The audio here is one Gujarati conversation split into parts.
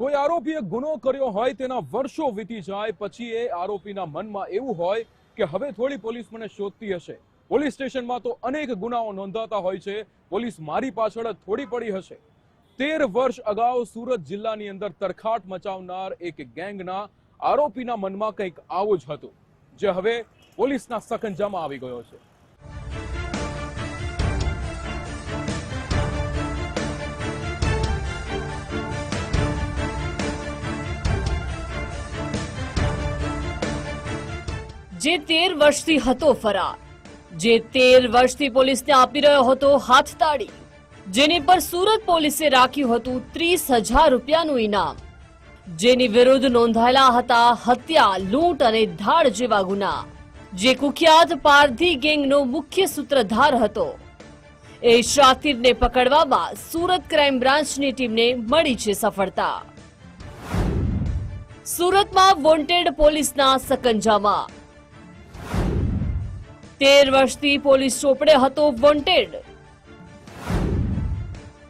કોઈ આરોપીએ ગુનો કર્યો હોય તેના વર્ષો વીતી જાય, પછી એ આરોપીના મનમાં એવું હોય કે હવે થોડી પોલીસ મને શોધતી હશે. પોલીસ સ્ટેશનમાં તો અનેક ગુનાઓ નોંધાતા હોય છે. પોલીસ મારી પાછળ થોડી પડી હશે. તેર વર્ષ અગાઉ સુરત જિલ્લાની અંદર તરખાટ મચાવનાર એક ગેંગના આરોપીના મનમાં કંઈક આવું જ હતું, જે હવે પોલીસના સખંજામાં આવી ગયો છે. જે તેર વર્ષથી હતો ફરાર, જે તેર વર્ષથી પોલીસને આપી રહ્યો હતો હાથતાળી, જેની પર સુરત પોલીસે રાખ્યું હતું ત્રીસ હજાર રૂપિયાનું ઇનામ, જેની વિરુદ્ધ નોંધાયેલા હતા હત્યા, લૂંટ અને ધાડ જેવા ગુના. જે કુખ્યાત પારધી ગેંગનો મુખ્ય સૂત્રધાર હતો. એ શાતિરને પકડવામાં સુરત ક્રાઇમ બ્રાન્ચની ટીમને મળી છે સફળતા. સુરતમાં વોન્ટેડ પોલીસના સકંજામાં તેર વર્ષથી પોલીસ ચોપડે હતો વોન્ટેડ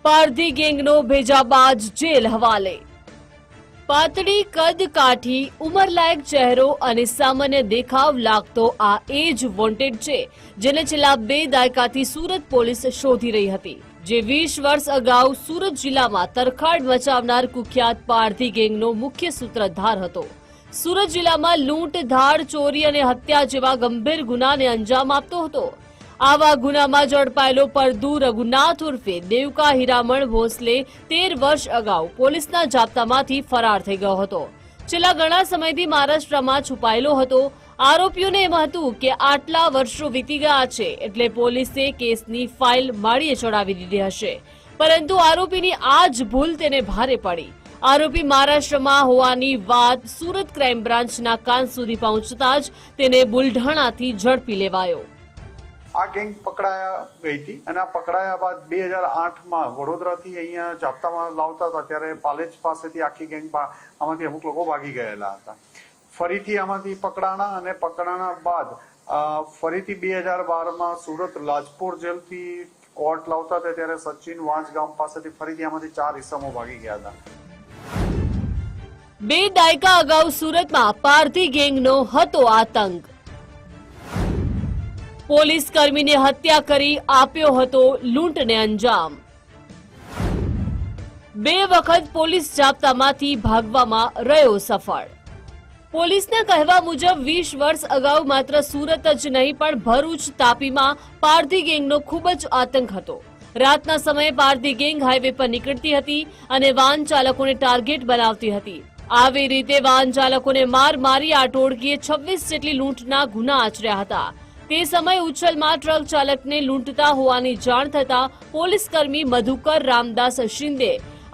પારધી ગેંગનો ભેજાબાજ જેલ હવાલે. પાતળી કદ કાઠી, ઉંમરલાયક ચહેરો અને સામાન્ય દેખાવ લાગતો આ એ જ વોન્ટેડ છે, જેને છેલ્લા બે દાયકાથી સુરત પોલીસ શોધી રહી હતી. જે વીસ વર્ષ અગાઉ સુરત જિલ્લામાં તરખાડ મચાવનાર કુખ્યાત પારધી ગેંગનો મુખ્ય સૂત્રધાર હતો. સુરત જિલ્લામાં લૂંટ, ધાડ, ચોરી અને હત્યા જેવા ગંભીર ગુનાને અંજામ આપતો હતો. આવા ગુનામાં ઝડપાયેલો પરદુ રઘુનાથ ઉર્ફે દેવકા હીરામણ ભોસલે તેર વર્ષ અગાઉ પોલીસના જાપ્તામાંથી ફરાર થઈ ગયો હતો. છેલ્લા ઘણા સમયથી મહારાષ્ટ્રમાં છુપાયેલો હતો. આરોપીઓને એમ હતું કે આટલા વર્ષો વીતી ગયા છે એટલે પોલીસે કેસની ફાઇલ માળીએ ચડાવી દીધી હશે. પરંતુ આરોપીની આ જ ભૂલ તેને ભારે પડી. આરોપી મહારાષ્ટ્રમાં હોવાની વાત સુરત ક્રાઇમ બ્રાન્ચના કાન સુધી પહોંચતા જ તેને બુલઢાણાથી ઝડપી લેવાયો. આ ગેંગ પકડાયા ગઈ હતી અને આ પકડાયા બાદ બે હજાર આઠમાં વડોદરાથી અહીંયા જાપ્તામાં લાવતા હતા ત્યારે પાલેજ પાસેથી આખી ગેંગ આમાંથી અમુક લોકો ભાગી ગયેલા હતા. ફરીથી આમાંથી પકડાણા અને પકડાણા બાદ ફરીથી બે હજાર બારમાં સુરત લાજપોર જેલથી કોર્ટ લાવતા હતા ત્યારે સચિન વાંચ ગામ પાસેથી ફરીથી આમાંથી ચાર ઇસમો ભાગી ગયા હતા. બે દાયકા અગાઉ સુરતમાં પારધી ગેંગનો હતો આતંક. પોલીસ કર્મીને હત્યા કરી આપ્યો હતો લૂંટને અંજામ. બે વખત પોલીસ જાપ્તામાંથી ભાગવામાં રહ્યો સફળ. પોલીસના કહેવા મુજબ વીસ વર્ષ અગાઉ માત્ર સુરત જ નહીં, પણ ભરૂચ, તાપીમાં પારધી ગેંગનો ખૂબ જ આતંક હતો. રાતના સમયે પારધી ગેંગ હાઈવે પર નીકળતી હતી અને વાહન ચાલકોને ટાર્ગેટ બનાવતી હતી. આવી રીતે વાહન ચાલકોને માર મારી આ ટોળકીએ છવ્વીસ જેટલી લૂંટના ગુના આચર્યા હતા. તે સમયે ઉચ્છલમાં ટ્રક ચાલકને લૂંટતા હોવાની જાણ થતા પોલીસ કર્મી મધુકર રામદાસ શિંદે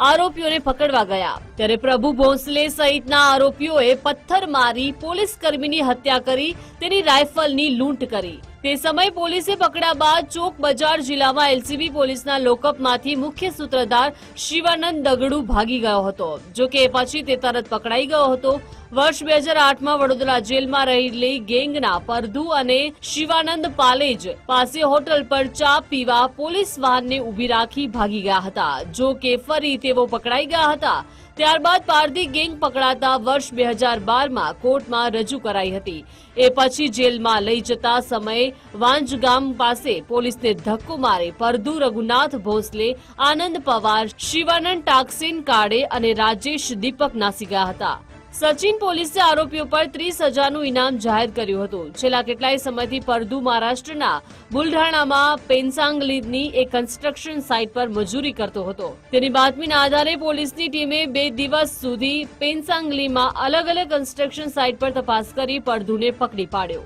આરોપીઓને પકડવા ગયા. ત્યારે પ્રભુ ભોંસલે સહિતના આરોપીઓએ પથ્થર મારી પોલીસ કર્મીની હત્યા કરી તેની રાઇફલની લૂંટ કરી. તે સમયે પોલીસે પકડ્યા બાદ ચોક બજાર જિલ્લામાં એલસીબી પોલીસના લોકઅપમાંથી મુખ્ય સૂત્રધાર શિવાનંદ દગડુ ભાગી ગયો હતો, જો કે પછી તે તરત પકડાઈ ગયો હતો. વર્ષ બે હજાર આઠમાં વડોદરા જેલમાં રહેલી ગેંગના પરધુ અને શિવાનંદ પાલેજ પાસે હોટલ પર ચા પીવા પોલીસ વાહનને ઊભી રાખી ભાગી ગયા હતા, જો કે ફરી તેઓ પકડાઈ ગયા હતા. ત્યારબાદ પારધી ગેંગ પકડાતા વર્ષ બે હજાર બારમાં કોર્ટમાં રજૂ કરાઈ હતી. એ પછી જેલમાં લઈ જતા સમયે વાંજગામ પાસે પોલીસને ધક્કો મારે પરધુ રઘુનાથ ભોસલે, આનંદ પવાર, શિવાનંદ ટાકસીન કાળે અને રાજેશ દીપક નાસી ગયા હતા. સચિન પોલીસે આરોપીઓ પર ત્રીસ હજારનું ઇનામ જાહેર કર્યું હતું. છેલ્લા કેટલાય સમયથી પરધુ મહારાષ્ટ્રના બુલઢાણામાં પેન્સાંગલીની એક કન્સ્ટ્રક્શન સાઇટ પર મજૂરી કરતો હતો. તેની બાતમીના આધારે પોલીસની ટીમે બે દિવસ સુધી પેન્સાંગલીમાં અલગ અલગ કન્સ્ટ્રક્શન સાઇટ પર તપાસ કરી પરધુને પકડી પાડ્યો.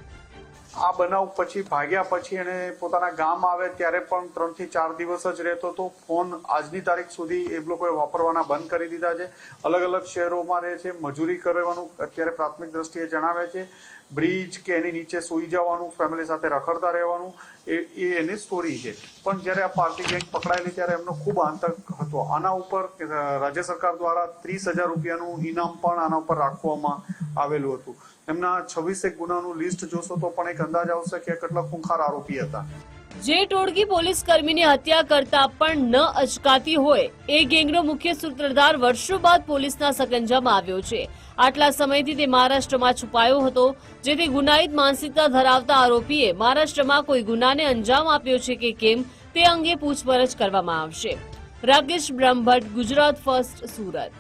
આ બનાવ પછી ભાગ્યા પછી એને પોતાના ગામ આવે ત્યારે પણ ત્રણથી ચાર દિવસ જ રહેતો હતો. ફોન આજની તારીખ સુધી એ લોકોએ વાપરવાના બંધ કરી દીધા છે. અલગ અલગ શહેરોમાં રહે છે, મજૂરી કરવાનું અત્યારે પ્રાથમિક દ્રષ્ટિએ જણાવે છે. બ્રિજ કે એની નીચે સૂઈ જવાનું ફેમિલી સાથે રખડતા રહેવાનું, એ એ એની સ્ટોરી છે. પણ જ્યારે આ પાર્ટી ગેંગ પકડાયેલી ત્યારે એમનો ખૂબ આતંક હતો. આના ઉપર રાજ્ય સરકાર દ્વારા ત્રીસ હજાર રૂપિયાનું ઇનામ પણ આના ઉપર રાખવામાં આવેલું હતું. એમના છવ્વીસેક ગુનાનું લિસ્ટ જોશો તો પણ એક અંદાજ આવશે કે કેટલા ખૂંખાર આરોપી હતા. જે ટોળકી પોલીસ કર્મીની હત્યા કરતા પણ ન અચકાતી હોય, એ ગેંગનો મુખ્ય સૂત્રધાર વર્ષો બાદ પોલીસના સકંજામાં આવ્યો છે. આટલા સમયથી તે મહારાષ્ટ્રમાં છુપાયો હતો, જેથી ગુનાહિત માનસિકતા ધરાવતા આરોપીએ મહારાષ્ટ્રમાં કોઈ ગુનાને અંજામ આપ્યો છે કે કેમ, તે અંગે પૂછપરછ કરવામાં આવશે. રાકેશ બ્રહ્મભટ્ટ, ગુજરાત ફર્સ્ટ, સુરત.